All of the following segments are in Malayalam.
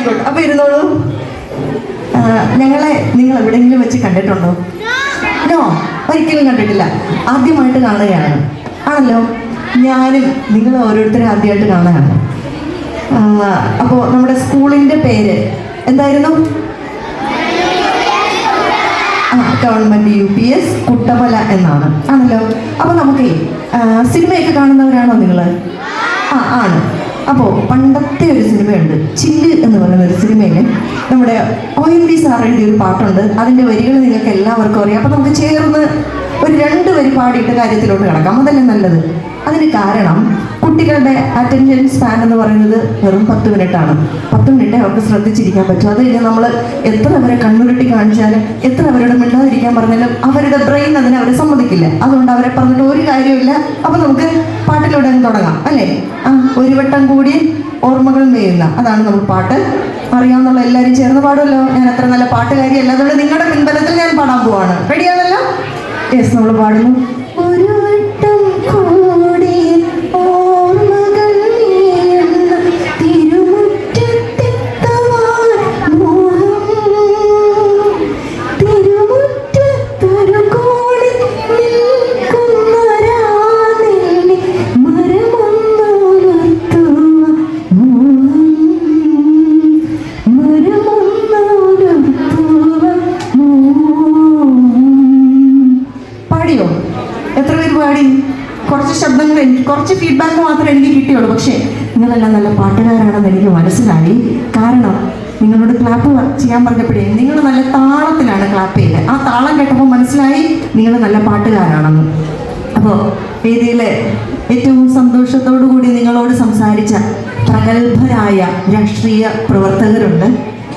ആയിക്കോട്ടെ. അപ്പൊ ഇരുന്നോളൂ. ഞങ്ങളെ നിങ്ങൾ എവിടെയെങ്കിലും വെച്ച് കണ്ടിട്ടുണ്ടോ? നോ ഒരിക്കലും കണ്ടിട്ടില്ല. ആദ്യമായിട്ട് കാണുകയാണ്. ആണല്ലോ? ഞാനും നിങ്ങൾ ഓരോരുത്തരും ആദ്യമായിട്ട് കാണുകയാണ്. അപ്പോൾ നമ്മുടെ സ്കൂളിന്റെ പേര് എന്തായിരുന്നു? Government U P S Kuttamala എന്നാണ്. ആണല്ലോ? അപ്പൊ നമുക്ക് സിനിമയൊക്കെ കാണുന്നവരാണോ നിങ്ങൾ ആ ആണ്. അപ്പോൾ പണ്ടത്തെ ഒരു സിനിമയുണ്ട്. ചില്ല് എന്ന് പറയുന്ന ഒരു സിനിമയിൽ നമ്മുടെ ഒ എൻ വി സാർ എഴുതിയ ഒരു പാട്ടുണ്ട്. അതിന്റെ വരികൾ നിങ്ങൾക്ക് എല്ലാവർക്കും അറിയാം. അപ്പോൾ നമുക്ക് ചേർന്ന് ഒരു രണ്ട് വരി പാടിയിട്ട് കാര്യത്തിലോട്ട് കിടക്കാം. അതല്ലേ നല്ലത്? അതിന് കാരണം കുട്ടികളുടെ അറ്റൻഷൻ സ്പാൻ എന്ന് പറയുന്നത് വെറും പത്ത് മിനിറ്റ് ആണ് പത്ത് മിനിറ്റ് അവർക്ക് ശ്രദ്ധിച്ചിരിക്കാൻ പറ്റും. അത് കഴിഞ്ഞാൽ നമ്മൾ എത്ര അവരെ കണ്ണുരുട്ടി കാണിച്ചാലും എത്ര അവരോട് മിണ്ടാതിരിക്കാൻ പറഞ്ഞാലും അവരുടെ ബ്രെയിൻ അതിനെ അവരെ സമ്മതിക്കില്ല. അതുകൊണ്ട് അവരെ പറഞ്ഞിട്ട് ഒരു കാര്യമില്ല അപ്പൊ നമുക്ക് പാട്ടിലൂടെ അങ്ങ് തുടങ്ങാം അല്ലേ? ആ ഒരു വട്ടം കൂടി ഓർമ്മകൾ മേയുന്ന അതാണ് നമ്മൾ പാട്ട്. അറിയാവുന്നുള്ള എല്ലാവരും ചേർന്ന് പാടുമല്ലോ. ഞാൻ അത്ര നല്ല പാട്ടുകാരിയല്ല അതുകൊണ്ട് നിങ്ങളുടെ പിൻബലത്തിൽ ഞാൻ പാടാൻ പോവാണ്. റെഡിയാണല്ലോ യെസ് നമ്മൾ പാടുന്നു. പേര് കുറച്ച് ശബ്ദങ്ങൾ എനിക്ക് കുറച്ച് ഫീഡ്ബാക്ക് മാത്രമേ എനിക്ക് കിട്ടിയുള്ളൂ. പക്ഷേ നിങ്ങളെല്ലാം നല്ല പാട്ടുകാരാണെന്ന് എനിക്ക് മനസ്സിലായി. കാരണം നിങ്ങളോട് ക്ലാപ്പ് ചെയ്യാൻ പറഞ്ഞപ്പോഴേ നിങ്ങൾ നല്ല താളത്തിലാണ് ക്ലാപ്പ് ചെയ്തത്. ആ താളം കേട്ടപ്പോൾ മനസ്സിലായി നിങ്ങൾ നല്ല പാട്ടുകാരാണെന്ന്. അപ്പോൾ വേദിയിലെ ഏറ്റവും സന്തോഷത്തോടു കൂടി നിങ്ങളോട് സംസാരിച്ച പ്രഗത്ഭരായ രാഷ്ട്രീയ പ്രവർത്തകരുണ്ട്.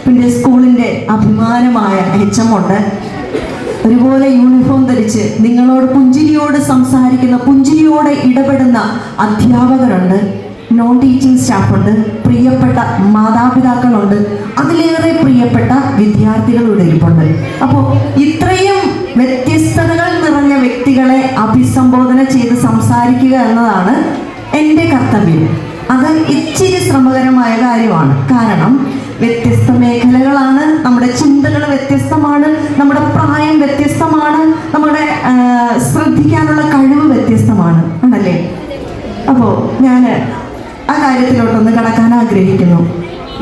പിന്നെ സ്കൂളിന്റെ അഭിമാനമായ എച്ച് എം ഉണ്ട്. ഒരുപോലെ യൂണിഫോം ധരിച്ച് നിങ്ങളോട് പുഞ്ചിരിയോട് സംസാരിക്കുന്ന പുഞ്ചിരിയോടെ ഇടപെടുന്ന അധ്യാപകരുണ്ട്. നോൺ ടീച്ചിങ് സ്റ്റാഫുണ്ട് പ്രിയപ്പെട്ട മാതാപിതാക്കളുണ്ട്. അതിലേറെ പ്രിയപ്പെട്ട വിദ്യാർത്ഥികളുടെ ഇരിപ്പുണ്ട് അപ്പോൾ ഇത്രയും വ്യത്യസ്തതകൾ നിറഞ്ഞ വ്യക്തികളെ അഭിസംബോധന ചെയ്ത് സംസാരിക്കുക എന്നതാണ് എന്റെ കർത്തവ്യം. അത് ഇച്ചിരി ശ്രമകരമായ കാര്യമാണ്. കാരണം വ്യത്യസ്ത മേഖലകളാണ് നമ്മുടെ ചിന്തകൾ വ്യത്യസ്തമാണ് നമ്മുടെ പ്രായം വ്യത്യസ്തമാണ് നമ്മുടെ ശ്രദ്ധിക്കാനുള്ള കഴിവ് വ്യത്യസ്തമാണ്. ആണല്ലേ? അപ്പോൾ ഞാൻ ആ കാര്യത്തിലോട്ടൊന്ന് കടക്കാൻ ആഗ്രഹിക്കുന്നു.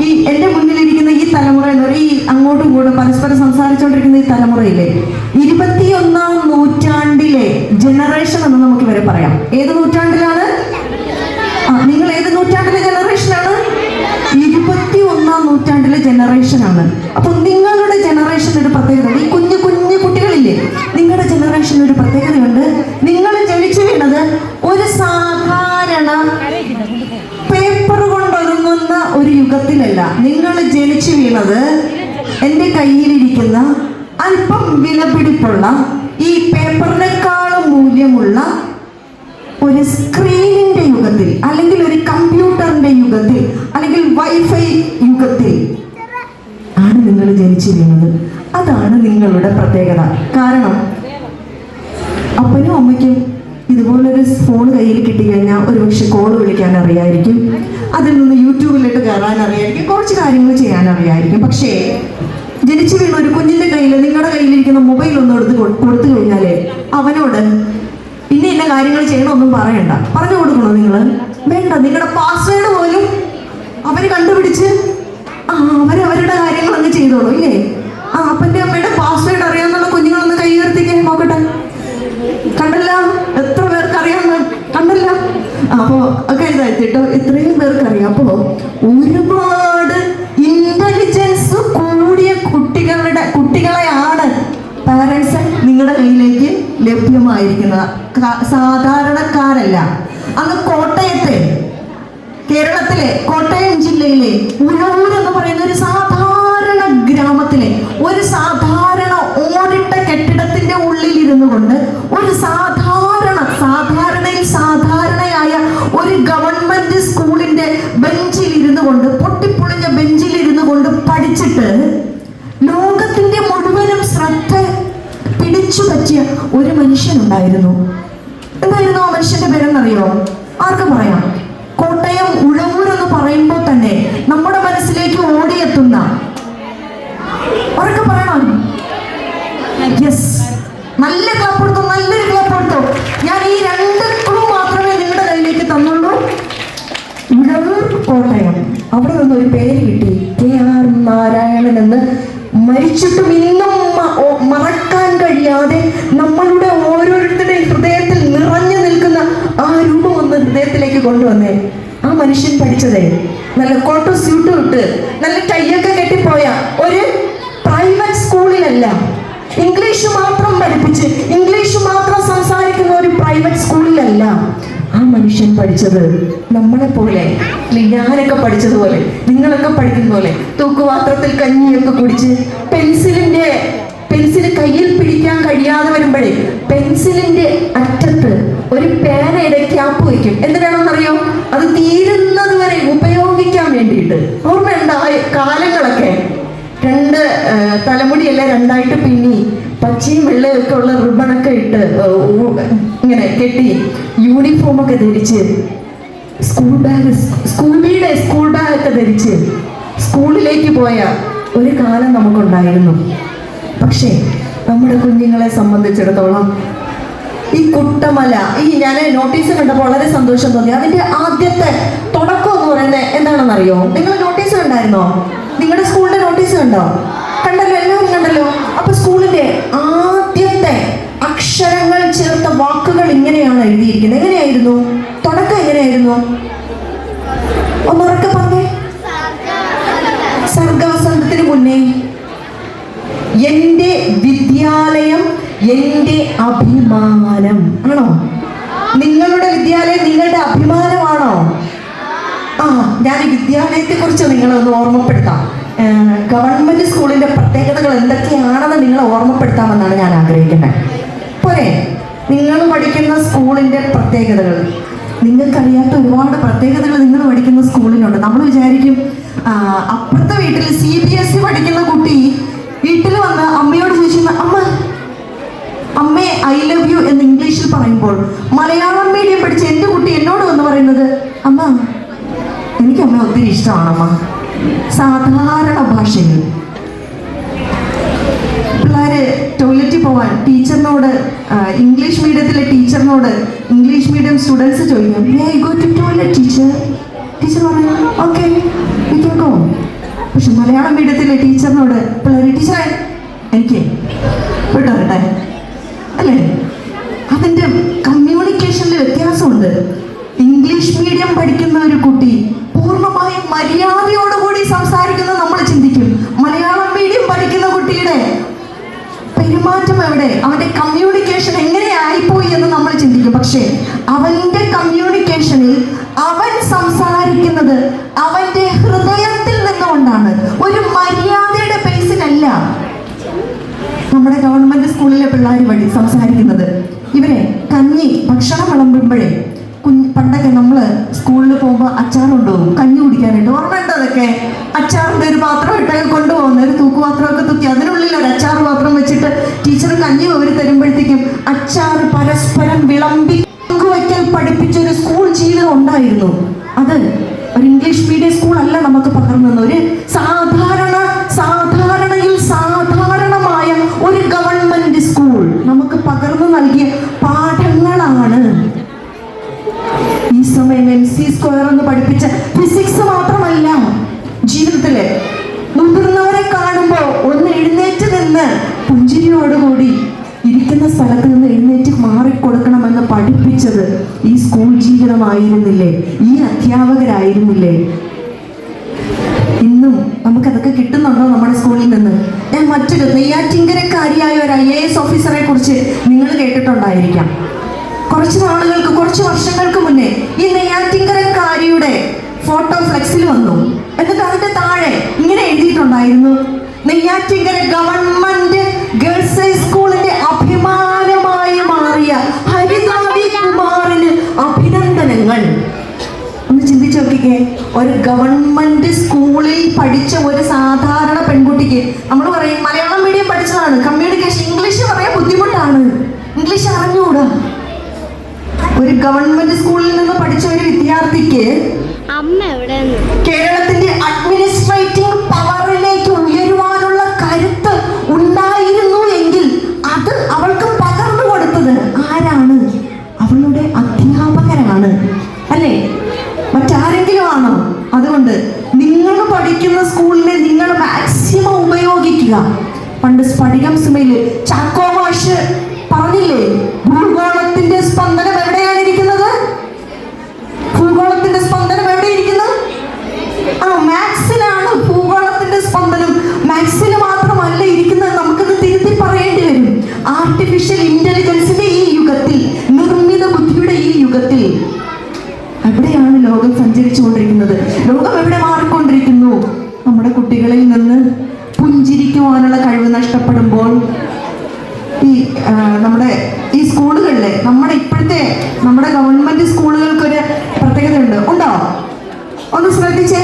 ഈ എന്റെ മുന്നിലിരിക്കുന്ന ഈ തലമുറ എന്ന് പറയുന്നത് ഈ അങ്ങോട്ടും ഇങ്ങോട്ടും പരസ്പരം സംസാരിച്ചുകൊണ്ടിരിക്കുന്ന ഈ തലമുറയിലെ ഇരുപത്തിയൊന്നാം നൂറ്റാണ്ടിലെ ജനറേഷൻ എന്ന് നമുക്ക് ഇവരെ പറയാം. ഏത് നൂറ്റാണ്ടിലാണ് ആ നിങ്ങൾ ഏത് നൂറ്റാണ്ടിലെ ജനറേഷനാണ് ഇരുപത്തി ഒന്നാം നൂറ്റാണ്ടിലെ ജനറേഷനാണ് അപ്പൊ നിങ്ങളുടെ ജനറേഷൻ ഒരു പ്രത്യേകത ഈ കുഞ്ഞു കുഞ്ഞു കുട്ടികളില്ലേ നിങ്ങളുടെ ജനറേഷൻ ഒരു പ്രത്യേകതയുണ്ട്. നിങ്ങൾ ജനിച്ചു വീണത് ഒരു സാധാരണ പേപ്പർ കൊണ്ടൊരുങ്ങുന്ന ഒരു യുഗത്തിലല്ല. നിങ്ങൾ ജനിച്ചു വീണത് എന്റെ കയ്യിലിരിക്കുന്ന അല്പം വിലപിടിപ്പുള്ള ഈ പേപ്പറിനേക്കാളും മൂല്യമുള്ള ഒരു സ്ക്രീനിന്റെ യുഗത്തിൽ അല്ലെങ്കിൽ ഒരു കമ്പ്യൂട്ടറിന്റെ യുഗത്തിൽ അല്ലെങ്കിൽ വൈഫൈ യുഗത്തിൽ ആണ് നിങ്ങൾ ജനിച്ചു വീണത് അതാണ് നിങ്ങളുടെ പ്രത്യേകത. കാരണം അപ്പനും അമ്മയ്ക്കും ഇതുപോലൊരു ഫോൺ കയ്യിൽ കിട്ടിക്കഴിഞ്ഞാൽ ഒരുപക്ഷെ കോൾ വിളിക്കാൻ അറിയായിരിക്കും. അതിൽ നിന്ന് യൂട്യൂബിലിട്ട് കയറാൻ അറിയായിരിക്കും. കുറച്ച് കാര്യങ്ങൾ ചെയ്യാൻ അറിയായിരിക്കും. പക്ഷേ ജനിച്ചു വീണ ഒരു കുഞ്ഞിന്റെ കയ്യിൽ നിങ്ങളുടെ കയ്യിലിരിക്കുന്ന മൊബൈൽ ഒന്ന് എടുത്ത് കൊടുത്തു കഴിഞ്ഞാലേ അവനോട് ഇന്ന ഇന്ന കാര്യങ്ങൾ ചെയ്യണമെന്നും പറയണ്ട. പറഞ്ഞു കൊടുക്കണോ നിങ്ങൾ വേണ്ട നിങ്ങളുടെ പാസ്വേഡ് പോലും അവർ കണ്ടുപിടിച്ച് ആ അവർ അവരുടെ കാര്യങ്ങൾ അങ്ങ് ചെയ്തോളൂ ഇല്ലേ? ആ അപ്പന്റെ അമ്മയുടെ പാസ്വേഡ് അറിയാന്നുള്ള കുഞ്ഞുങ്ങളൊന്ന് കൈ നോക്കട്ടെ. കണ്ടല്ല? എത്ര പേർക്ക് അറിയാമെന്ന് കണ്ടല്ല? അപ്പോ ഒക്കെ ഇതായിട്ടോ ഇത്രയും പേർക്ക് അറിയാം. അപ്പോ ഒരുപാട് ഇന്റലിജൻസ് കൂടിയ കുട്ടികളുടെ കുട്ടികളെയാണ് പാരൻസ് നിങ്ങളുടെ കയ്യിലേക്ക് ലഭ്യമായിരിക്കുന്നത്. സാധാരണക്കാരല്ല. അന്ന് കോട്ടയത്തെ കേരളത്തിലെ കോട്ടയം ജില്ലയിലെ ഉഴവൂർ എന്ന് പറയുന്ന ഒരു സാധാരണ ഗ്രാമത്തിലെ ഒരു സാധാരണ ഓടിട്ട കെട്ടിടത്തിന്റെ ഉള്ളിൽ ഇരുന്നു കൊണ്ട് ഒരു സാധാരണ സാധാരണയിൽ സാധാരണയായ ഒരു ഗവൺമെന്റ് സ്കൂളിന്റെ ബെഞ്ചിൽ ഇരുന്നു കൊണ്ട് പൊട്ടിപ്പൊളിഞ്ഞ ബെഞ്ചിൽ ഇരുന്നു കൊണ്ട് പഠിച്ചിട്ട് തിരിച്ചു പറ്റിയ ഒരു മനുഷ്യനുണ്ടായിരുന്നു. എന്തായിരുന്നു ആ മനുഷ്യന്റെ പേരെന്നറിയോ? ആർക്കും പറയാം? കോട്ടയം ഉഴവൂർ എന്ന് പറയുമ്പോൾ തന്നെ നമ്മുടെ മനസ്സിലേക്ക് ഓടിയെത്തുന്ന. ഉറക്കെ പറയണം? യെസ് നല്ല ക്ലബ് എടുത്തു നല്ലൊരു ക്ലബ് എടുത്തു ഞാൻ ഈ രണ്ട് ക്ലൂ മാത്രമേ നിങ്ങളുടെ കയ്യിലേക്ക് തന്നുള്ളൂ. ഉഴവൂർ കോട്ടയം. അവിടെ നിന്ന് ഒരു പേര് കിട്ടി. കെ ആർ നാരായണൻ എന്ന്. മരിച്ചിട്ടും ഇല്ല കഴിയാതെ നമ്മളുടെ ഓരോരുത്തരുടെയും ഹൃദയത്തിൽ നിറഞ്ഞു നിൽക്കുന്ന ആ രൂപം ഒന്ന് ഹൃദയത്തിലേക്ക് കൊണ്ടുവന്നേ. ആ മനുഷ്യൻ പഠിച്ചതേ നല്ല കോട്ടോ സ്യൂട്ടും ഇട്ട് നല്ല ടൈയൊക്കെ കെട്ടിപ്പോയ ഒരു പ്രൈവറ്റ് സ്കൂളിലല്ല ഇംഗ്ലീഷ് മാത്രം പഠിപ്പിച്ച് ഇംഗ്ലീഷ് മാത്രം സംസാരിക്കുന്ന ഒരു പ്രൈവറ്റ് സ്കൂളിലല്ല ആ മനുഷ്യൻ പഠിച്ചത്. നമ്മളെ പോലെ ഞാനൊക്കെ പഠിച്ചതുപോലെ നിങ്ങളൊക്കെ പഠിക്കുന്ന പോലെ തൂക്കുപാത്രത്തിൽ കഞ്ഞിയൊക്കെ കുടിച്ച് പെൻസിലിന്റെ കയ്യിൽ പിടിക്കാൻ കഴിയാതെ വരുമ്പോഴേ പെൻസിലിന്റെ അറ്റത്ത് ഒരു പേനയുടെ ക്യാപ്പ് വയ്ക്കും. എന്തിനാണെന്നറിയോ അത് തീരുന്നത് വരെ ഉപയോഗിക്കാൻ വേണ്ടിയിട്ട്. ഓർമ്മയുണ്ട് ആ കാലങ്ങളൊക്കെ. രണ്ട് തലമുടിയല്ല രണ്ടായിട്ട് പിന്നി. പച്ചയും വെള്ളയൊക്കെ ഉള്ള റിബണൊക്കെ ഇട്ട് ഇങ്ങനെ കെട്ടി യൂണിഫോമൊക്കെ ധരിച്ച് സ്കൂൾ ബാഗ് സ്കൂളിയുടെ സ്കൂൾ ബാഗൊക്കെ ധരിച്ച് സ്കൂളിലേക്ക് പോയ ഒരു കാലം നമുക്കുണ്ടായിരുന്നു. പക്ഷേ നമ്മുടെ കുഞ്ഞുങ്ങളെ സംബന്ധിച്ചിടത്തോളം ഈ കുട്ടമല ഈ ഞാൻ നോട്ടീസ് കണ്ടപ്പോൾ വളരെ സന്തോഷം തോന്നി. അതിന്റെ ആദ്യത്തെ തുടക്കം എന്ന് പറയുന്നത് എന്താണെന്നറിയോ? നിങ്ങൾ നോട്ടീസ് കണ്ടായിരുന്നോ? നിങ്ങളുടെ സ്കൂളിന്റെ നോട്ടീസ് കണ്ടോ? കണ്ടല്ലോ എല്ലാവരും കണ്ടല്ലോ. അപ്പൊ സ്കൂളിന്റെ ആദ്യത്തെ അക്ഷരങ്ങൾ ചേർത്ത വാക്കുകൾ ഇങ്ങനെയാണ് എഴുതിയിരിക്കുന്നത്. എങ്ങനെയായിരുന്നു? തുടക്കം എങ്ങനെയായിരുന്നു? ഒന്നുറക്കെ പറഞ്ഞേ. സർഗവസന്തത്തിന് മുന്നേ എന്റെ വിദ്യാലയം എന്റെ അഭിമാനം. ആണോ? നിങ്ങളുടെ വിദ്യാലയം നിങ്ങളുടെ അഭിമാനമാണോ? ആ ഞാൻ വിദ്യാലയത്തെ കുറിച്ച് നിങ്ങളൊന്ന് ഓർമ്മപ്പെടുത്താം. ഗവൺമെന്റ് സ്കൂളിന്റെ പ്രത്യേകതകൾ എന്തൊക്കെയാണെന്ന് നിങ്ങളെ ഓർമ്മപ്പെടുത്താമെന്നാണ് ഞാൻ ആഗ്രഹിക്കുന്നത്. പോരെ നിങ്ങൾ പഠിക്കുന്ന സ്കൂളിന്റെ പ്രത്യേകതകൾ. നിങ്ങൾക്കറിയാത്ത ഒരുപാട് പ്രത്യേകതകൾ നിങ്ങൾ പഠിക്കുന്ന സ്കൂളിനുണ്ട് നമ്മൾ വിചാരിക്കും അപ്പുറത്തെ വീട്ടിൽ സി ബി എസ് പഠിക്കുന്ന കുട്ടി വീട്ടിൽ വന്ന് അമ്മയോട് ചോദിച്ചിരുന്ന അമ്മ അമ്മേ ഐ ലവ് യു എന്ന് ഇംഗ്ലീഷിൽ പറയുമ്പോൾ മലയാളം മീഡിയം പഠിച്ച എന്റെ കുട്ടി എന്നോട് വന്ന് പറയുന്നത് അമ്മ എനിക്ക് അമ്മ ഒത്തിരി ഇഷ്ടമാണ് അമ്മ സാധാരണ ഭാഷയിൽ. പിള്ളേര് ടോയ്ലറ്റിൽ പോവാൻ ടീച്ചറിനോട് ഇംഗ്ലീഷ് മീഡിയത്തിലെ ടീച്ചറിനോട് ഇംഗ്ലീഷ് മീഡിയം സ്റ്റുഡൻസ് ചോദിക്കും I go to toilet teacher teacher പറഞ്ഞു ഓക്കെ ക്യാൻ ഗോ പക്ഷെ മലയാളം മീഡിയത്തിലെ ടീച്ചറിനോട് പിള്ളേർ ടീച്ചറെ എനിക്ക് വിട്ടോ കേട്ടെ അല്ലേ? അതിന്റെ കമ്മ്യൂണിക്കേഷനിൽ വ്യത്യാസമുണ്ട്. ഇംഗ്ലീഷ് മീഡിയം പഠിക്കുന്ന ഒരു കുട്ടി പൂർണമായും മര്യാദയോടുകൂടി സംസാരിക്കുന്നത് നമ്മൾ ചിന്തിക്കും. മലയാളം മീഡിയം പഠിക്കുന്ന കുട്ടിയുടെ പെരുമാറ്റം എവിടെ? അവന്റെ കമ്മ്യൂണിക്കേഷൻ എങ്ങനെയായിപ്പോയി എന്ന് നമ്മൾ ചിന്തിക്കും. പക്ഷേ അവന്റെ കമ്മ്യൂണിക്കേഷനിൽ അവൻ സംസാരിക്കുന്നത് അവന്റെ നിന്നുകൊണ്ടാണ് ഒരു മര്യാദയുടെ ബേസിലല്ല നമ്മുടെ ഗവൺമെന്റ് സ്കൂളിലെ പിള്ളേർ വഴി സംസാരിക്കുന്നത്. ഇവരെ കഞ്ഞി ഭക്ഷണം വിളമ്പുമ്പോഴേ കുഞ്ഞ് പണ്ടൊക്കെ നമ്മൾ സ്കൂളിൽ പോകുമ്പോൾ അച്ചാർ കൊണ്ടുപോകും കഞ്ഞി കുടിക്കാനായിട്ട്. ഓർമ്മയുണ്ട് അതൊക്കെ? അച്ചാറിന്റെ ഒരു പാത്രം ഇട്ടൊക്കെ കൊണ്ടുപോകുന്ന ഒരു തൂക്കുപാത്രമൊക്കെ തൂക്കി അതിനുള്ളിൽ ഒരു അച്ചാർ പാത്രം വെച്ചിട്ട് ടീച്ചർ കഞ്ഞി അവർ തരുമ്പോഴത്തേക്കും അച്ചാർ പരസ്പരം വിളമ്പി പഠിപ്പിച്ച ഒരു സ്കൂൾ ജീവിതം ഉണ്ടായിരുന്നു. അത് ഒരു ഇംഗ്ലീഷ് മീഡിയം സ്കൂൾ അല്ല നമുക്ക് പകർന്നു ഒരു സാധാരണ സാധാരണയിൽ സാധാരണമായ ഒരു ഗവൺമെന്റ് സ്കൂൾ നമുക്ക് പകർന്നു നൽകിയ പാഠങ്ങളാണ്. ഈ സമയം എം സി സ്ക്വയർ എന്ന് പഠിപ്പിച്ച ഫിസിക്സ് മാത്രമല്ല ജീവിതത്തിൽ മുതിർന്നവരെ കാണുമ്പോൾ ഒന്ന് എഴുന്നേറ്റ് നിന്ന് പുഞ്ചിരിയോടുകൂടി സ്ഥലത്ത് നിന്ന് എഴുന്നേറ്റ് മാറിക്കൊടുക്കണമെന്ന് പഠിപ്പിച്ചത് ഈ സ്കൂൾ ജീവിതമായിരുന്നില്ലേ? ഈ അധ്യാപകരായിരുന്നില്ലേ? ഇന്നും നമുക്കതൊക്കെ കിട്ടുന്നുണ്ടോ നമ്മുടെ സ്കൂളിൽ നിന്ന്? ഞാൻ മറ്റൊരു നെയ്യാറ്റിങ്കരക്കാരിയായ ഒരു ഐ എ എസ് ഓഫീസറെ കുറിച്ച് നിങ്ങൾ കേട്ടിട്ടുണ്ടായിരിക്കാം. കുറച്ച് നാളുകൾക്ക് കുറച്ച് വർഷങ്ങൾക്ക് മുന്നേ ഈ നെയ്യാറ്റിങ്കരക്കാരിയുടെ ഫോട്ടോ ഫ്ലെക്സിൽ വന്നു. എന്നിട്ട് അതിന്റെ താഴെ ഇങ്ങനെ എഴുതിയിട്ടുണ്ടായിരുന്നു നെയ്യാറ്റിങ്കര ഗവൺമെന്റ് ഗേൾസ് നോക്കിക്കേ ഒരു ഗവൺമെന്റ് സ്കൂളിൽ പഠിച്ച ഒരു സാധാരണ പെൺകുട്ടിക്ക് നമ്മൾ പറയും മലയാളം മീഡിയം പഠിച്ചതാണ്. കമ്മ്യൂണിക്കേഷൻ ഇംഗ്ലീഷ് പറയാൻ ബുദ്ധിമുട്ടാണ്. ഇംഗ്ലീഷ് അറിഞ്ഞുകൂടാ ഒരു ഗവൺമെന്റ് സ്കൂളിൽ നിന്ന് ഉപയോഗിക്കുക പണ്ട് സ്ഫടികം സിമയിൽ ചാക്കോ മാഷ് പറഞ്ഞില്ലേ ഭൂഗോളത്തിന്റെ സ്പന്ദനം എവിടെയാണ് ഇരിക്കുന്നത്? ഭൂഗോളത്തിന്റെ സ്പന്ദനം എവിടെ ഇരിക്കുന്നു? ആ മാത്സിലാണ് ഭൂഗോളത്തിന്റെ സ്പന്ദനം. മാത്സിൽ മാത്രമല്ല ഇരിക്കുന്നത്. നമുക്കത് തിരുത്തി പറയേണ്ടി വരും. ആർട്ടിഫിഷ്യൽ ഇന്റലിജൻസിന്റെ ഈ യുഗത്തിൽ നിർമ്മിത ബുദ്ധിയുടെ ഈ യുഗത്തിൽ എവിടെയാണ് ലോകം സഞ്ചരിച്ചുകൊണ്ടിരിക്കുന്നത്? ലോകം എവിടെ മാറിക്കൊണ്ടിരിക്കുന്നു? നമ്മുടെ കുട്ടികളിൽ നിന്ന് പുഞ്ചിരിക്കുവാനുള്ള കഴിവ് നഷ്ടപ്പെടുമ്പോൾ ഈ നമ്മുടെ ഈ സ്കൂളുകളിലെ നമ്മുടെ ഇപ്പോഴത്തെ നമ്മുടെ ഗവൺമെന്റ് സ്കൂളുകൾക്കൊരു പ്രത്യേകതയുണ്ട്. ഉണ്ടോ? ഒന്ന് ശ്രദ്ധിച്ചേ.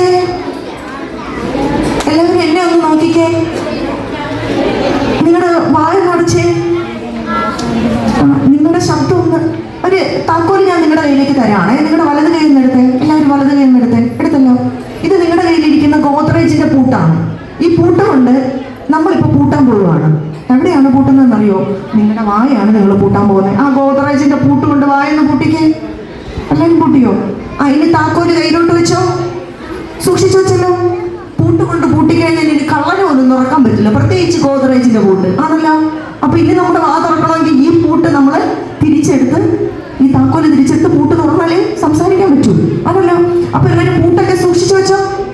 എല്ലാവരും എന്നെ ഒന്ന് നോക്കിക്കേ. നിങ്ങളുടെ വായ നടച്ചേ നിങ്ങളുടെ ശബ്ദം ഒന്ന് ഒരു താക്കോൽ ഞാൻ നിങ്ങളുടെ കയ്യിലേക്ക് തരാണേ നിങ്ങളുടെ വലത് കയ്യിൽ നിന്ന് എടുത്തേ. എല്ലാവരും വലത് കയ്യിൽ നിന്ന് എടുത്തേ. എടുത്തല്ലോ. ഇത് ഗോദ്രേജിന്റെ പൂട്ടാണ്. ഈ പൂട്ട കൊണ്ട് നമ്മളിപ്പോ പൂട്ടാൻ പോവുകയാണ്. എവിടെയാണ് പൂട്ടുന്നതെന്ന് അറിയോ നിങ്ങളുടെ വായാണ് നിങ്ങൾ പൂട്ടാൻ പോകുന്നത്. ആ ഗോദ്രേജിന്റെ പൂട്ട് കൊണ്ട് വായൊന്ന് പൂട്ടിക്കേ. എല്ലാവരും പൂട്ടിയോ? ഇനി താക്കോൽ കയ്യിലോട്ട് വെച്ചോ. സൂക്ഷിച്ചു വെച്ചല്ലോ. പൂട്ട് കൊണ്ട് പൂട്ടിക്കഴിഞ്ഞാൽ ഇനി കള്ളനെ ഒന്നും തുറക്കാൻ പറ്റില്ല. പ്രത്യേകിച്ച് ഗോദ്രേജിന്റെ പൂട്ട്. ആണല്ലോ? അപ്പൊ ഇനി നമ്മുടെ വാ തുറക്കണമെങ്കിൽ ഈ പൂട്ട് നമ്മൾ തിരിച്ചെടുത്ത് ഈ താക്കോൽ തിരിച്ചെടുത്ത് പൂട്ട് തുറന്നാലേ സംസാരിക്കാൻ പറ്റൂ. ആണല്ലോ? അപ്പൊ ഇവർ പൂട്ടൊക്കെ സൂക്ഷിച്ചു വെച്ചോ.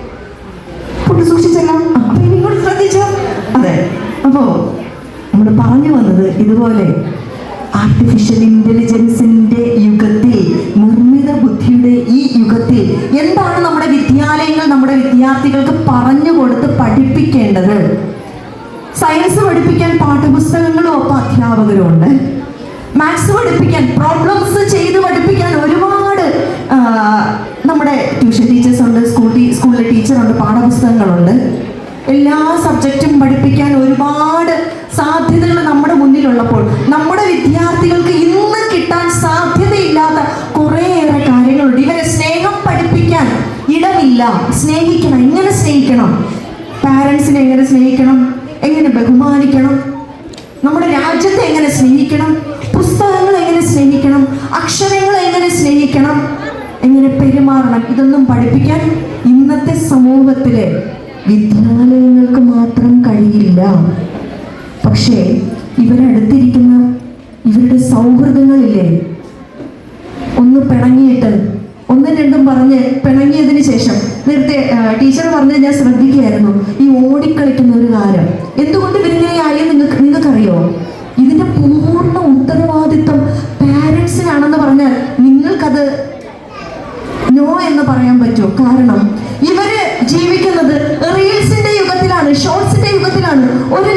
അതെ അപ്പോ നമ്മൾ പറഞ്ഞു വന്നത് ഇതുപോലെ ആർട്ടിഫിഷ്യൽ ഇന്റലിജൻസിന്റെ യുഗത്തിൽ നിർമ്മിത ബുദ്ധിയുടെ ഈ യുഗത്തിൽ എന്താണ് നമ്മുടെ വിദ്യാലയങ്ങൾ നമ്മുടെ വിദ്യാർത്ഥികൾക്ക് പറഞ്ഞു കൊടുത്ത് പഠിപ്പിക്കേണ്ടത്? സയൻസ് പഠിപ്പിക്കാൻ പാഠപുസ്തകങ്ങളും ഒപ്പം അധ്യാപകരും ഉണ്ട് മാത്സ് പഠിപ്പിക്കാൻ പ്രോബ്ലംസ് ചെയ്ത് പഠിപ്പിക്കാൻ ഒരുപാട് നമ്മുടെ ട്യൂഷൻ ടീച്ചേഴ്സ് ഉണ്ട് സ്കൂൾ സ്കൂളിലെ ടീച്ചറുണ്ട് പാഠപുസ്തകങ്ങളുണ്ട്. എല്ലാ സബ്ജക്റ്റും പഠിപ്പിക്കാൻ ഒരുപാട് സാധ്യതകൾ നമ്മുടെ മുന്നിലുള്ളപ്പോൾ നമ്മുടെ വിദ്യാർത്ഥികൾക്ക് ഇന്ന് കിട്ടാൻ സാധ്യതയില്ലാത്ത കുറേയേറെ കാര്യങ്ങളുണ്ട്. ഇവരെ സ്നേഹം പഠിപ്പിക്കാൻ ഇടമില്ല. സ്നേഹിക്കണം. എങ്ങനെ സ്നേഹിക്കണം? പാരൻസിനെ എങ്ങനെ സ്നേഹിക്കണം? എങ്ങനെ ബഹുമാനിക്കണം? നമ്മുടെ രാജ്യത്തെ എങ്ങനെ സ്നേഹിക്കണം? പുസ്തകങ്ങൾ എങ്ങനെ സ്നേഹിക്കണം? അക്ഷരങ്ങൾ എങ്ങനെ സ്നേഹിക്കണം? എങ്ങനെ പെരുമാറണം? ഇതൊന്നും പഠിപ്പിക്കാൻ ഇന്നത്തെ സമൂഹത്തിലെ വിദ്യാലയങ്ങൾക്ക് മാത്രം കഴിയില്ല. പക്ഷേ ഇവരടുത്തിരിക്കുന്ന ഇവരുടെ സൗഹൃദങ്ങളില്ലേ? ഒന്ന് പിണങ്ങിയിട്ട് ഒന്നും രണ്ടും പറഞ്ഞ് പിണങ്ങിയതിന് ശേഷം നേരത്തെ ടീച്ചർ പറഞ്ഞ ഞാൻ ശ്രദ്ധിക്കുകയായിരുന്നു. ഈ ഓടിക്കളിക്കുന്ന ഒരു കാര്യം. എന്തുകൊണ്ട് ഇവരിങ്ങനെ ആയി നിങ്ങൾക്ക് നിങ്ങൾക്കറിയോ? ഇതിന്റെ പൂർണ ഉത്തരവാദിത്വം പാരൻസിനാണെന്ന് പറഞ്ഞാൽ നിങ്ങൾക്കത് നോ എന്ന് പറയാൻ പറ്റുമോ? കാരണം ഇവർ ജീവിക്കുന്നത് ഒരു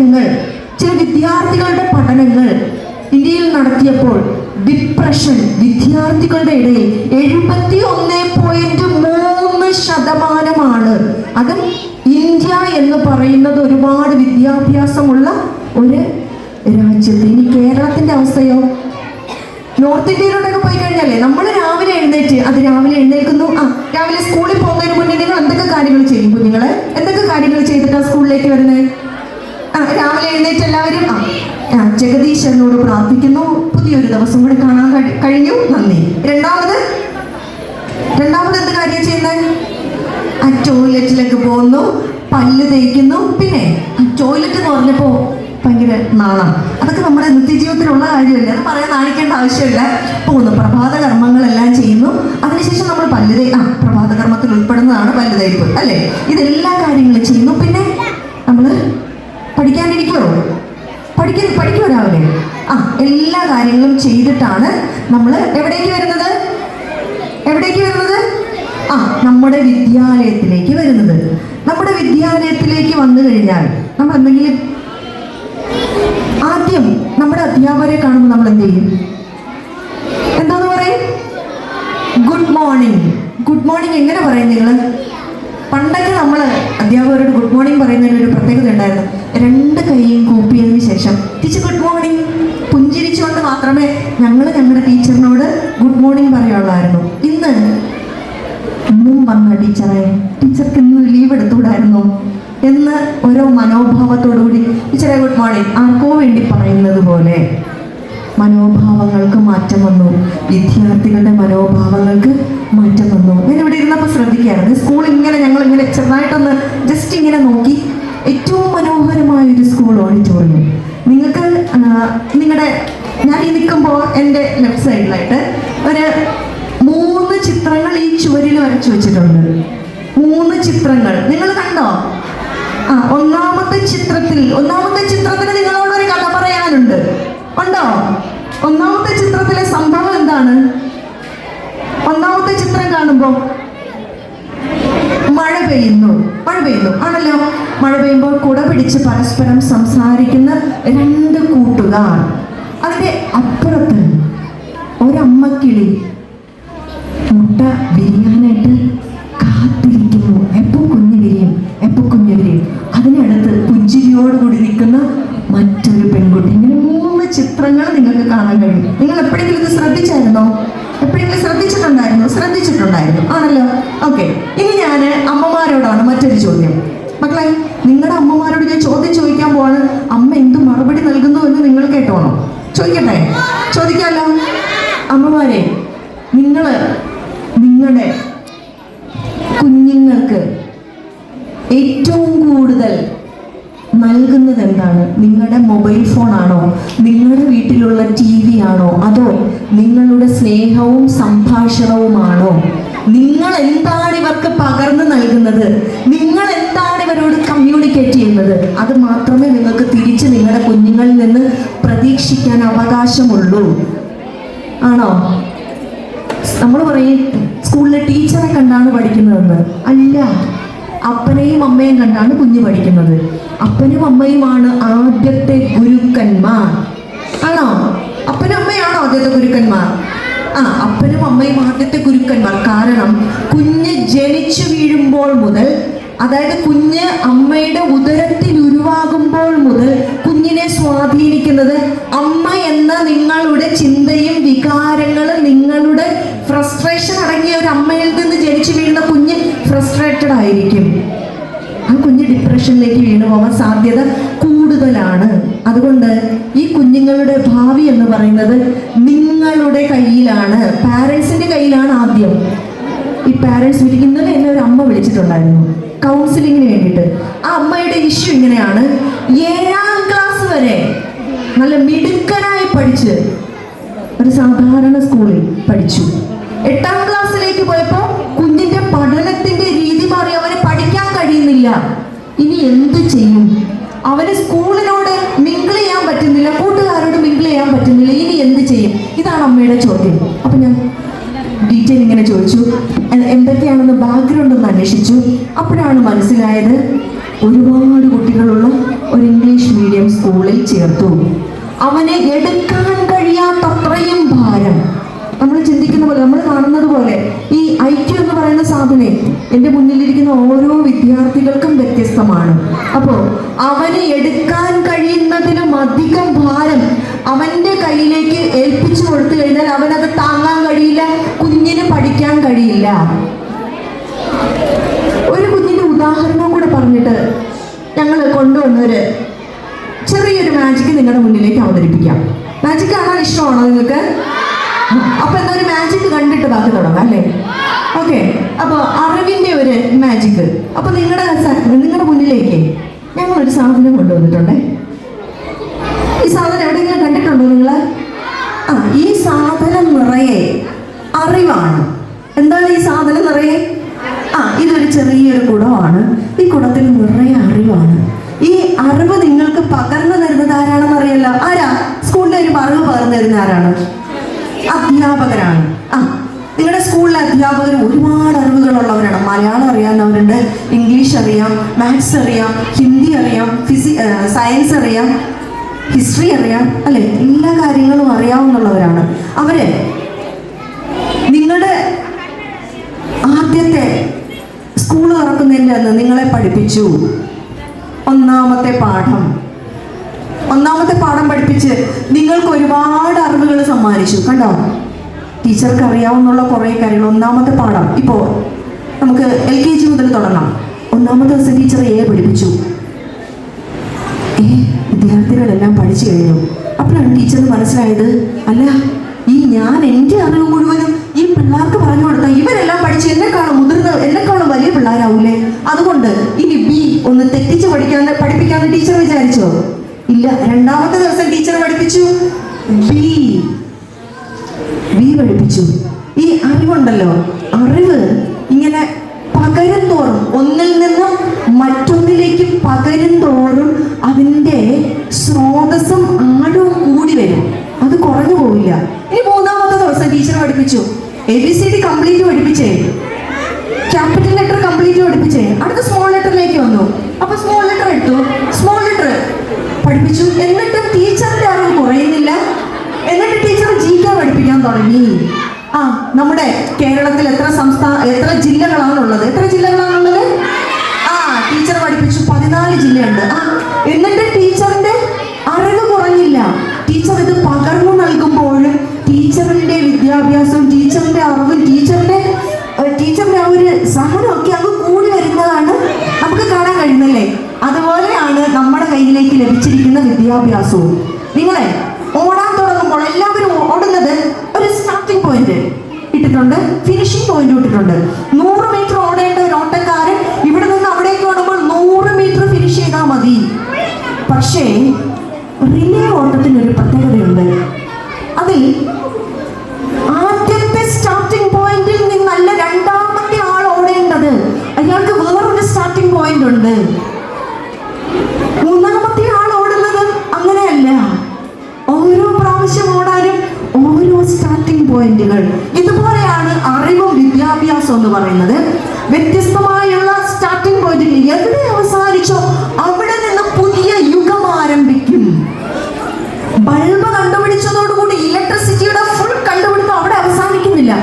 പഠനങ്ങൾ ചില വിദ്യാർത്ഥികളുടെ പഠനങ്ങൾ. ഇന്ത്യയിൽ നടത്തിയപ്പോൾ ഡിപ്രഷൻ വിദ്യാർത്ഥികളുടെ ഇടയിൽ എഴുപത്തി ഒന്ന് പോയിന്റ് മൂന്ന് ശതമാനമാണ്. അതും ഇന്ത്യ എന്ന് പറയുന്നത് ഒരുപാട് വിദ്യാഭ്യാസമുള്ള ഒരു രാജ്യത്ത്. ഇനി കേരളത്തിന്റെ അവസ്ഥയോ? നോർത്ത് ഇന്ത്യയിലോട്ടൊക്കെ പോയി കഴിഞ്ഞാലേ നമ്മൾ രാവിലെ എഴുന്നേറ്റ് അത് രാവിലെ എഴുന്നേൽക്കുന്നു. ആ രാവിലെ സ്കൂളിൽ പോകുന്നതിന് മുന്നേ നിങ്ങൾ എന്തൊക്കെ കാര്യങ്ങൾ ചെയ്യും കുഞ്ഞുങ്ങൾ? എന്തൊക്കെ കാര്യങ്ങൾ ചെയ്തിട്ടാണ് സ്കൂളിലേക്ക് വരുന്നത്? രാവിലെ എഴുന്നേറ്റ് എല്ലാവരും ജഗദീശ് എന്നോട് പ്രാർത്ഥിക്കുന്നു. പുതിയൊരു ദിവസം കൂടി കാണാൻ കഴിഞ്ഞു. നന്ദി. രണ്ടാമത് രണ്ടാമത് എന്ത് കാര്യം ചെയ്യുന്നത് ആ ടോയ്ലറ്റിലേക്ക് പോകുന്നു. പല്ല് തേക്കുന്നു. പിന്നെ ആ ടോയ്ലറ്റ് എന്ന് പറഞ്ഞപ്പോ ഭയങ്കര നാണം അതൊക്കെ നമ്മുടെ നിത്യജീവിതത്തിലുള്ള കാര്യമല്ലേ? അത് പറയാൻ നാണിക്കേണ്ട ആവശ്യമില്ല. പോകുന്നു. പ്രഭാത കർമ്മങ്ങളെല്ലാം ചെയ്യുന്നു. അതിനുശേഷം നമ്മൾ പല്ല് തേ ആ പ്രഭാത കർമ്മത്തിൽ ഉൾപ്പെടുന്നതാണ് പല്ല് തേപ്പ് അല്ലേ? ഇതെല്ലാ കാര്യങ്ങളും ചെയ്യുന്നു. പഠിക്കാനിരിക്കുമോ പഠിക്ക പഠിക്കുമോ രാവിലെ. ആ എല്ലാ കാര്യങ്ങളും ചെയ്തിട്ടാണ് നമ്മൾ എവിടേക്ക് വരുന്നത്? എവിടേക്ക് വരുന്നത്? ആ നമ്മുടെ വിദ്യാലയത്തിലേക്ക് വരുന്നത്. നമ്മുടെ വിദ്യാലയത്തിലേക്ക് വന്നു കഴിഞ്ഞാൽ നമ്മൾ എന്തെങ്കിലും ആദ്യം നമ്മുടെ അധ്യാപകരെ കാണുമ്പോൾ നമ്മൾ എന്ത് ചെയ്യും? എന്താന്ന് പറയും? ഗുഡ് മോർണിംഗ് ഗുഡ് മോർണിംഗ് എങ്ങനെ പറയും നിങ്ങൾ പണ്ടൊക്കെ നമ്മൾ അധ്യാപകരോട് ഗുഡ് മോർണിംഗ് പറയുന്നതിന് ഒരു പ്രത്യേകത ഉണ്ടായിരുന്നു. രണ്ട് കൈയും കൂപ്പിയതിന് ശേഷം ടീച്ചർ ഗുഡ് മോർണിംഗ് പുഞ്ചിരിച്ചുകൊണ്ട് മാത്രമേ ഞങ്ങൾ ഞങ്ങളുടെ ടീച്ചറിനോട് ഗുഡ് മോർണിംഗ് പറയുള്ളായിരുന്നു ഇന്ന് ഇന്നും വന്ന ടീച്ചറെ ടീച്ചർക്ക് ഇന്ന് ലീവ് എടുത്തുകൂടായിരുന്നു? എന്ന് ഓരോ മനോഭാവത്തോടുകൂടി ടീച്ചറെ ഗുഡ് മോർണിംഗ് ആർക്കോ വേണ്ടി പറയുന്നത് പോലെ മനോഭാവങ്ങൾക്ക് മാറ്റം വന്നു. വിദ്യാർത്ഥികളുടെ മനോഭാവങ്ങൾക്ക് മാറ്റം വന്നു. ഞാൻ ഇവിടെ ഇരുന്നപ്പോൾ ശ്രദ്ധിക്കുകയായിരുന്നു. സ്കൂൾ ഇങ്ങനെ ഞങ്ങൾ ഇങ്ങനെ ചെറുതായിട്ടൊന്ന് ജസ്റ്റ് ഇങ്ങനെ നോക്കി. ഏറ്റവും മനോഹരമായ സ്കൂൾ ഓഡിറ്റോറിയം. നിങ്ങൾക്ക് നിങ്ങളുടെ ഞാൻ ഈ നിൽക്കുമ്പോൾ എന്റെ ലെഫ്റ്റ് സൈഡിലായിട്ട് ഒരു മൂന്ന് ചിത്രങ്ങൾ ഈ ചുവരിൽ വരച്ചു വെച്ചിട്ടുണ്ട് മൂന്ന് ചിത്രങ്ങൾ. നിങ്ങൾ കണ്ടോ? ആ ഒന്നാമത്തെ ചിത്രത്തിൽ ഒന്നാമത്തെ ചിത്രത്തിൽ നിങ്ങളോട് ഒരു കഥ പറയാനുണ്ട്. ഉണ്ടോ? ഒന്നാമത്തെ ചിത്രത്തിലെ സംഭവം എന്താണ്? ഒന്നാമത്തെ ചിത്രം കാണുമ്പോൾ മഴ പെയ്യുന്നു. മഴ പെയ്യുന്നു. ആണല്ലോ? മഴ പെയ്യുമ്പോൾ കുട പിടിച്ച് പരസ്പരം സംസാരിക്കുന്ന രണ്ട് കൂട്ടുകാർ. അതിന്റെ അപ്പുറത്ത് ഒരമ്മക്കിളി മുട്ട വിരിയാനായിട്ട് കാത്തിരിക്കുന്നു. എപ്പോ കുഞ്ഞു വിരിയും? എപ്പോ കുഞ്ഞു വിരിയും? അതിനടുത്ത് പുഞ്ചിരിയോടുകൂടി നിൽക്കുന്ന മറ്റൊരു പെൺകുട്ടി. ഇങ്ങനെ മൂന്ന് ചിത്രങ്ങൾ നിങ്ങൾക്ക് കാണാൻ കഴിയും. നിങ്ങൾ എപ്പോഴെങ്കിലും ഇത് ശ്രദ്ധിച്ചായിരുന്നോ? എപ്പോഴെങ്കിലും ശ്രദ്ധിച്ചിട്ടുണ്ടായിരുന്നു? ശ്രദ്ധിച്ചിട്ടുണ്ടായിരുന്നു. ആണല്ലോ? ഓക്കെ. ഇനി ഞാൻ അമ്മമാരോടാണ് മറ്റൊരു ചോദ്യം. മക്കളെ നിങ്ങളുടെ അമ്മമാരോട് ഞാൻ ചോദ്യം ചോദിക്കാൻ പോവാണ്. അമ്മ എന്ത് മറുപടി നൽകുന്നു എന്ന് നിങ്ങൾ കേട്ടോണോ? ചോദിക്കട്ടെ. ചോദിക്കാമല്ലോ അമ്മമാരെ നിങ്ങൾ നിങ്ങളുടെ കുഞ്ഞുങ്ങൾക്ക് ഏറ്റവും കൂടുതൽ നൽകുന്നത് എന്താണ്? നിങ്ങളുടെ മൊബൈൽ ഫോണാണോ? നിങ്ങളുടെ വീട്ടിലുള്ള ടി വി ആണോ? അതോ നിങ്ങളുടെ സ്നേഹവും സംഭാഷണവുമാണോ? നിങ്ങൾ എന്താണ് ഇവർക്ക് പകർന്നു നൽകുന്നത്? നിങ്ങൾ എന്താണ് ഇവരോട് കമ്മ്യൂണിക്കേറ്റ് ചെയ്യുന്നത്? അത് മാത്രമേ നിങ്ങൾക്ക് തിരിച്ച് നിങ്ങളുടെ കുഞ്ഞുങ്ങളിൽ നിന്ന് പ്രതീക്ഷിക്കാൻ അവകാശമുള്ളൂ. ആണോ? നമ്മൾ പറയും സ്കൂളിലെ ടീച്ചറെ കണ്ടാണ് പഠിക്കുന്നതെന്ന്. അല്ല അപ്പനെയും അമ്മയും കണ്ടാണ് കുഞ്ഞ് പഠിക്കുന്നത്. അപ്പനും അമ്മയുമാണ് ആദ്യത്തെ ഗുരുക്കന്മാർ. ആണോ? അപ്പനും അമ്മയാണോ ആദ്യത്തെ ഗുരുക്കന്മാർ? ആ അപ്പനും അമ്മയും ആദ്യത്തെ ഗുരുക്കന്മാർ. കാരണം കുഞ്ഞ് ജനിച്ചു വീഴുമ്പോൾ മുതൽ അതായത് കുഞ്ഞ് അമ്മയുടെ ഉദരത്തിൽ ഉരുവാകുമ്പോൾ മുതൽ കുഞ്ഞിനെ സ്വാധീനിക്കുന്നത് അമ്മ എന്ന നിങ്ങളുടെ ചിന്തയും വികാരങ്ങളും നിങ്ങളുടെ ഫ്രസ്ട്രേഷൻ അടങ്ങിയ ഒരു അമ്മയിൽ നിന്ന് ജനിച്ചു വീഴുന്ന കുഞ്ഞ് ഫ്രസ്ട്രേറ്റഡ് ആയിരിക്കും. ആ കുഞ്ഞ് ഡിപ്രഷനിലേക്ക് വീണു പോകാൻ സാധ്യത കൂടുതലാണ്. അതുകൊണ്ട് ഈ കുഞ്ഞുങ്ങളുടെ ഭാവി എന്ന് പറയുന്നത് നിങ്ങളുടെ കയ്യിലാണ്. പാരൻസിന്റെ കയ്യിലാണ് ആദ്യം. ഈ പാരൻസ് മീറ്റിംഗ് ഇന്നലെ എന്നെ ഒരു അമ്മ വിളിച്ചിട്ടുണ്ടായിരുന്നു. കൗൺസിലിങ്ങിന് വേണ്ടിയിട്ട്. ആ അമ്മയുടെ ഇഷ്യൂ ഇങ്ങനെയാണ്. ഏഴാം ക്ലാസ് വരെ നല്ല മിടുക്കനായി പഠിച്ച് ഒരു സാധാരണ സ്കൂളിൽ പഠിച്ചു. എട്ടാം ക്ലാസ്സിലേക്ക് പോയപ്പോൾ കുഞ്ഞിന്റെ പഠനത്തിന്റെ രീതി മാറി അവന് പഠിക്കാൻ കഴിയുന്നില്ല ഇനി എന്ത് ചെയ്യും? അവന് സ്കൂളിനോട് മിങ്കിൾ ചെയ്യാൻ പറ്റുന്നില്ല. കൂട്ടുകാരോട് മിങ്കിൾ ചെയ്യാൻ പറ്റുന്നില്ല. ഇനി എന്ത് ചെയ്യും? ഇതാണ് അമ്മയുടെ ചോദ്യം. അപ്പൊ ഞാൻ ഡീറ്റെയിൽ ഇങ്ങനെ ചോദിച്ചു. എന്തൊക്കെയാണെന്ന് ബാക്ക്ഗ്രൗണ്ട് ഒന്ന് അന്വേഷിച്ചു. അപ്പോഴാണ് മനസ്സിലായത് ഒരുപാട് കുട്ടികളുള്ള ഒരു ഇംഗ്ലീഷ് മീഡിയം സ്കൂളിൽ ചേർത്തു. അവനെ എടുക്കാൻ കഴിയാത്തത്രയും ഭാരം. നമ്മൾ ചിന്തിക്കുന്ന പോലെ നമ്മൾ കാണുന്നത് പോലെ ഈ ഐ ക്യു എന്ന് പറയുന്ന സാധനം എന്റെ മുന്നിലിരിക്കുന്ന ഓരോ വിദ്യാർത്ഥികൾക്കും വ്യത്യസ്തമാണ്. അപ്പോൾ അവന് എടുക്കാൻ കഴിയുന്നതിലും അധികം ഭാരം അവന്റെ കയ്യിലേക്ക് ഏൽപ്പിച്ചു കൊടുത്തു കഴിഞ്ഞാൽ അവനത് താങ്ങാൻ കഴിയില്ല കുഞ്ഞിന് പഠിക്കാൻ കഴിയില്ല. ഒരു കുഞ്ഞിന്റെ ഉദാഹരണവും കൂടെ പറഞ്ഞിട്ട് ഞങ്ങൾ കൊണ്ടുവന്നൊരു ചെറിയൊരു മാജിക് നിങ്ങളുടെ മുന്നിലേക്ക് അവതരിപ്പിക്കാം. മാജിക് കാണാൻ ഇഷ്ടമാണോ നിങ്ങൾക്ക്? അപ്പൊ എന്താ ഒരു മാജിക് കണ്ടിട്ട് ബാക്കി തുടങ്ങാം അല്ലേ? ഓക്കെ അപ്പൊ അറിവിന്റെ ഒരു മാജിക് അപ്പൊ നിങ്ങളുടെ നിങ്ങളുടെ മുന്നിലേക്ക് ഞങ്ങൾ ഒരു സാധനം കൊണ്ടുവന്നിട്ടുണ്ടേ. ഈ സാധനം എവിടെയെങ്കിലും കണ്ടിട്ടുണ്ടോ നിങ്ങൾ ആ ഈ സാധനം നിറയെ അറിവാണ്. എന്താണ് ഈ സാധനം നിറയെ? ആ ഇതൊരു ചെറിയൊരു കുടമാണ്. ഈ കുടത്തിൽ നിറയെ അറിവാണ്. ഈ അറിവ് നിങ്ങൾക്ക് പകർന്നു തരുന്നത് ആരാണെന്ന് അറിയല്ലോ ആരാ? സ്കൂളിലെ ഒരു അറിവ് പകർന്നു തരുന്ന ആരാണ്? അധ്യാപകരാണ്. ആ നിങ്ങളുടെ സ്കൂളിലെ അധ്യാപകർ ഒരുപാട് അറിവുകളുള്ളവരാണ്. മലയാളം അറിയാവുന്നവരുണ്ട് ഇംഗ്ലീഷ് അറിയാം മാത്സ് അറിയാം ഹിന്ദി അറിയാം ഫിസി സയൻസ് അറിയാം ഹിസ്റ്ററി അറിയാം അല്ലെ? എല്ലാ കാര്യങ്ങളും അറിയാവുന്നവരാണ് അവർ നിങ്ങളുടെ ആദ്യത്തെ സ്കൂൾ തുറക്കുന്നതിന്റെ അന്ന് നിങ്ങളെ പഠിപ്പിച്ചു. ഒന്നാമത്തെ പാഠം. ഒന്നാമത്തെ പാഠം പഠിപ്പിച്ച് നിങ്ങൾക്ക് ഒരുപാട് അറിവുകൾ സമ്മാനിച്ചു. കണ്ടോ? ടീച്ചർക്ക് അറിയാവുന്നുള്ള കുറേ കാര്യങ്ങൾ. ഒന്നാമത്തെ പാഠം. ഇപ്പോൾ നമുക്ക് എൽ കെ ജി മുതൽ തുടങ്ങാം. ഒന്നാമത്തെ ദിവസം ടീച്ചർ എ പഠിപ്പിച്ചു. ഏ വിദ്യാർത്ഥികളെല്ലാം പഠിച്ചു കഴിഞ്ഞു. അപ്പോഴാണ് ടീച്ചർ മനസ്സിലായത് അല്ല ഈ ഞാൻ എന്റെ അറിവ് മുഴുവനും ഈ പിള്ളേർക്ക് പറഞ്ഞു കൊടുത്താൽ ഇവരെല്ലാം പഠിച്ച് എന്നെക്കാളും മുതിർന്ന എന്നെക്കാളും വലിയ പിള്ളേരാവൂലേ? അതുകൊണ്ട് ഇനി ബി ഒന്ന് തെറ്റിച്ച് പഠിക്കാൻ ഇല്ല. രണ്ടാമത്തെ ദിവസം ടീച്ചർ പഠിപ്പിച്ചു. ബി ബി പഠിപ്പിച്ചു. ഈ അറിവുണ്ടല്ലോ. അറിവ് ഇങ്ങനെ പകരും തോറും ഒന്നിൽ നിന്നും മറ്റൊന്നിലേക്ക് പകരും തോറും അതിന്റെ സ്രോതസ്സും ആഴവും കൂടി വരും. അത് കുറഞ്ഞു പോവില്ല. ഇനി മൂന്നാമത്തെ ദിവസം ടീച്ചർ പഠിപ്പിച്ചു. A B C D complete പഠിപ്പിച്ചേ. Capital letter complete പഠിപ്പിച്ചേ. അടുത്ത സ്മോൾ ലെറ്ററിലേക്ക് വന്നു. അപ്പൊ സ്മോൾ ലെറ്റർ എടുത്തു. സ്മോൾ ലെറ്റർ പഠിപ്പിച്ചു. എന്നിട്ടും ടീച്ചറിന്റെ അറിവ് കുറയുന്നില്ല. എന്നിട്ട് ടീച്ചർ ജീക്ക പഠിപ്പിക്കാൻ തുടങ്ങി. ആ നമ്മുടെ കേരളത്തിൽ എത്ര സംസ്ഥാന എത്ര ജില്ലകളാണുള്ളത്? എത്ര ജില്ലകളാണുള്ളത്? ആ ടീച്ചർ പഠിപ്പിച്ചു. പതിനാല് ജില്ലയുണ്ട്. ആ വിദ്യാഭ്യാസവും. നിങ്ങളെ ഓടാൻ തുടങ്ങുമ്പോൾ എല്ലാവരും ഓടുന്നത് ഒരു സ്റ്റാർട്ടിംഗ് പോയിന്റ് ഇട്ടിട്ടുണ്ട് ഫിനിഷിംഗ് പോയിന്റ് ഇട്ടിട്ടുണ്ട്. സ്റ്റാർട്ടിംഗ് പോയിന്റുകൾ ഇതുപോലെയാണ് അറിവും വിദ്യാഭ്യാസം എന്ന് പറയുന്നത്. വ്യത്യസ്തമായുള്ള സ്റ്റാർട്ടിംഗ് പോയിന്റുകൾ എവിടെ അവസാനിച്ചോ അവിടെ നിന്ന് പുതിയ യുഗം ആരംഭിക്കും. ബൾബ് കണ്ടുപിടിച്ചതോടുകൂടി ഇലക്ട്രിസിറ്റിയുടെ ഫുൾ കണ്ടുപിടുത്തം അവിടെ അവസാനിക്കുന്നില്ല.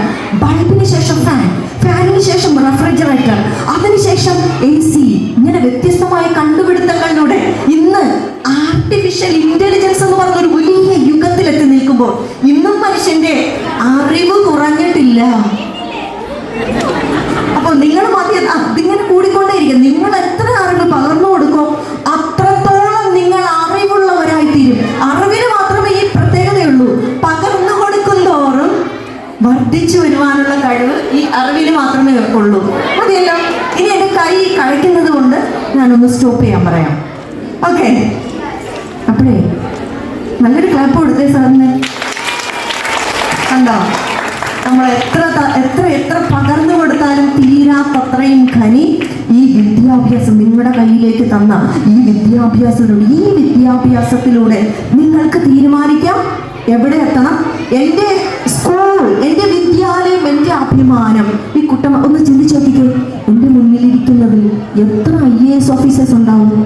ബൾബിന് ശേഷം ഫാൻ ഫാനിന് ശേഷം റെഫ്രിജറേറ്റർ അതിനുശേഷം എ സി ഇങ്ങനെ വ്യത്യസ്തമായ കണ്ടുപിടുത്തങ്ങളിലൂടെ ഇന്ന് ആർട്ടിഫിഷ്യൽ ഇന്റലിജൻസ് എന്ന് പറഞ്ഞ ഒരു വലിയ യുഗത്തിലെത്തി നിൽക്കുമ്പോൾ മനുഷ്യന്റെ അറിവ് കുറഞ്ഞിട്ടില്ല. അപ്പൊ നിങ്ങൾ മതി അതിങ്ങനെ കൂടിക്കൊണ്ടേയിരിക്കും. നിങ്ങൾ എത്ര അറിവ് പകർന്നു കൊടുക്കോ അത്രത്തോളം നിങ്ങൾ അറിവുള്ളവരായി തീരും അറിവിന് മാത്രമേ ഈ പ്രത്യേകതയുള്ളൂ. പകർന്നു കൊടുക്കും തോറും വർദ്ധിച്ചു വരുവാനുള്ള കഴിവ് ഈ അറിവിന് മാത്രമേ ഉള്ളൂ. മതിയല്ലോ? ഇനി എന്റെ കൈ കഴിക്കുന്നത് കൊണ്ട് ഞാനൊന്ന് സ്റ്റോപ്പ് ചെയ്യാൻ പറയാം. ഓക്കെ? അപ്പോഴേ നല്ലൊരു ക്ലാപ്പ് കൊടുത്തേ സാറിന്. കണ്ടോ. നമ്മൾ എത്ര എത്ര എത്ര പകർന്നു കൊടുത്താലും തീരാത്തത്രയും ഖനി ഈ വിദ്യാഭ്യാസം നിങ്ങളുടെ കയ്യിലേക്ക് തന്ന ഈ വിദ്യാഭ്യാസത്തിലൂടെ ഈ വിദ്യാഭ്യാസത്തിലൂടെ നിങ്ങൾക്ക് തീരുമാനിക്കാം. എവിടെ എത്തണം? എന്റെ സ്കൂൾ എന്റെ വിദ്യാലയം എന്റെ അഭിമാനം. ഈ കുട്ടമ ഒന്ന് ചിന്തിച്ചു നോക്കിക്കേ. എന്റെ മുന്നിലിരിക്കുന്നതിൽ എത്ര ഐ എ എസ് ഓഫീസേഴ്സ് ഉണ്ടാവും?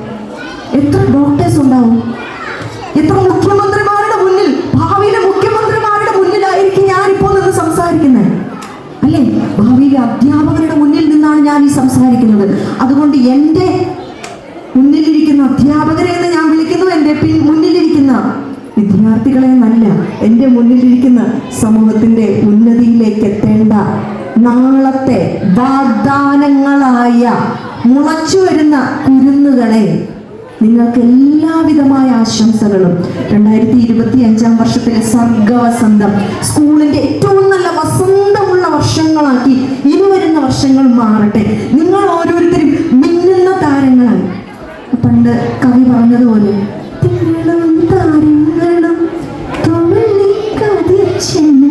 എത്ര ഡോക്ടേഴ്സ് ഉണ്ടാവും? എത്ര മുഖ്യമന്ത്രിമാരുടെ മുന്നിൽ ഭാവിയിലെ മുഖ്യമന്ത്രിമാരുടെ മുന്നിലായിരിക്കും ഞാൻ ഇപ്പോൾ നിന്ന് സംസാരിക്കുന്നത് അല്ലേ ഭാവിയിലെ അധ്യാപകരുടെ മുന്നിൽ നിന്നാണ് ഞാൻ ഈ സംസാരിക്കുന്നത്. അതുകൊണ്ട് എന്റെ മുന്നിലിരിക്കുന്ന അധ്യാപകരെ എന്ന് ഞാൻ വിളിക്കുന്നു എന്റെ പിൻ മുന്നിലിരിക്കുന്ന വിദ്യാർത്ഥികളെ എന്നല്ല എന്റെ മുന്നിലിരിക്കുന്ന സമൂഹത്തിന്റെ ഉന്നതിയിലേക്ക് എത്തേണ്ട നാളത്തെ വാഗ്ദാനങ്ങളായ മുളച്ചു വരുന്ന കുരുന്നുകളെ നിങ്ങൾക്ക് എല്ലാവിധമായ ആശംസകളും. രണ്ടായിരത്തി ഇരുപത്തി അഞ്ചാം വർഷത്തിലെ സർഗവസന്തം സ്കൂളിന്റെ ഏറ്റവും നല്ല വസന്തമുള്ള വർഷങ്ങളാക്കി ഇനി വരുന്ന വർഷങ്ങൾ മാറട്ടെ. നിങ്ങൾ ഓരോരുത്തരും മിന്നുന്ന താരങ്ങളാണ് പണ്ട് കവി പറഞ്ഞതുപോലെ താരങ്ങളും തുള്ളിക്കതിർച്ചെന്ന് വിദ്യാലയം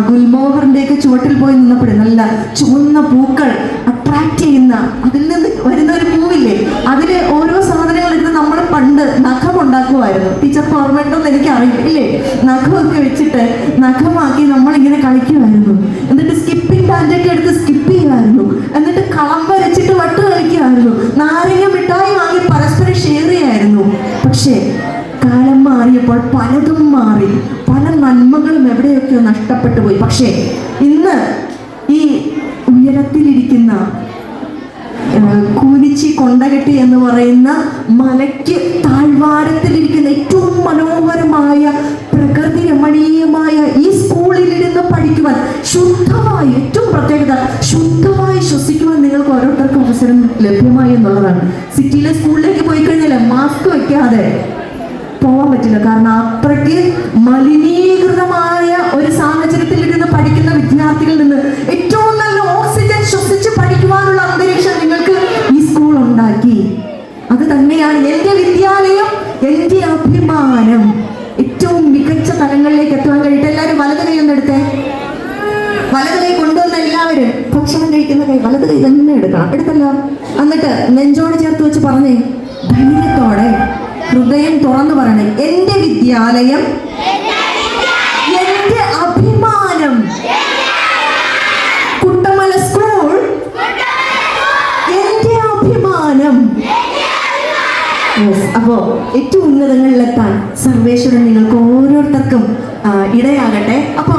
ഒക്കെ ചുവട്ടിൽ പോയി നിന്നപ്പോഴേ നല്ല ചുവന്ന പൂക്കൾ അട്രാക്ട് ചെയ്യുന്ന അതിൽ നിന്ന് വരുന്ന ഒരു പൂവില്ലേ? അതിൽ ഓരോ സാധനങ്ങൾ ഇരുന്ന് നമ്മൾ പണ്ട് നഖം ഉണ്ടാക്കുമായിരുന്നു. ടീച്ചർക്ക് ഓർമ്മയുണ്ടോന്ന് എനിക്ക് അറിയില്ലേ നഖമൊക്കെ വെച്ചിട്ട് നഖമാക്കി നമ്മൾ ഇങ്ങനെ കളിക്കുമായിരുന്നു. എന്നിട്ട് സ്കിപ്പിംഗ് പാന്റൊക്കെ എടുത്ത് സ്കിപ്പ് ചെയ്യുമായിരുന്നു. എന്നിട്ട് കളം വരച്ചിട്ട് വട്ട് കളിക്കുമായിരുന്നു. നാരങ്ങ മിഠായി വാങ്ങി പരസ്പരം ഷെയർ ചെയ്യായിരുന്നു പക്ഷേ കാലം മാറിയപ്പോൾ പലതും മാറി. പല നന്മകളും എവിടെയൊക്കെയോ നഷ്ടപ്പെട്ടു പോയി. പക്ഷേ ഇന്ന് ഈ ഉയരത്തിലിരിക്കുന്ന കൂലിച്ചി കൊണ്ടകെട്ടി എന്ന് പറയുന്ന മലയ്ക്ക് താഴ്വാരത്തിലിരിക്കുന്ന ഏറ്റവും മനോഹരമായ പ്രകൃതി രമണീയമായ ഈ സ്കൂളിലിരുന്ന് പഠിക്കുവാൻ ശുദ്ധമായി ഏറ്റവും പ്രത്യേകത ശുദ്ധമായി ശ്വസിക്കുവാൻ നിങ്ങൾക്ക് ഓരോരുത്തർക്കും അവസരം ലഭ്യമായി എന്നുള്ളതാണ്. സിറ്റിയിലെ സ്കൂളിലേക്ക് പോയി കഴിഞ്ഞാൽ മാസ്ക് വയ്ക്കാതെ പോകാൻ പറ്റില്ല. കാരണം അത്രയ്ക്ക് മലിനീകൃതമായ ഒരു സാഹചര്യത്തിൽ ഇരുന്ന് പഠിക്കുന്ന വിദ്യാർത്ഥികളിൽ നിന്ന് ഏറ്റവും നല്ല ഓക്സിജൻ ശ്വസിച്ച് പഠിക്കുവാനുള്ള അന്തരീക്ഷം നിങ്ങൾക്ക് ഈ സ്കൂൾ ഉണ്ടാക്കി. അത് തന്നെയാണ് എന്റെ വിദ്യാലയം എന്റെ അഭിമാനം. ഏറ്റവും മികച്ച തലങ്ങളിലേക്ക് എത്തുവാൻ കഴിയട്ടെ. എല്ലാവരും വലത് കൈ ഒന്ന് എടുത്തേ. വലത് കൈ കൊണ്ടുവന്ന എല്ലാവരും ഭക്ഷണം കഴിക്കുന്ന കൈ വലത് കൈ തന്നെ എടുക്കണം. എടുത്തല്ലോ. എന്നിട്ട് നെഞ്ചോട് ചേർത്ത് വെച്ച് പറഞ്ഞേ ധൈര്യത്തോടെ. ഹൃദയം തുറന്നു പറയണേ. എന്റെ വിദ്യാലയം എന്റെ അഭിമാനം. കുട്ടമല സ്കൂൾ എന്റെ അഭിമാനം. അപ്പോ ഏറ്റവും ഉന്നതങ്ങളിലെത്താൻ സർവേശ്വരൻ നിങ്ങൾക്ക് ഓരോരുത്തർക്കും ഇടയാകട്ടെ. അപ്പൊ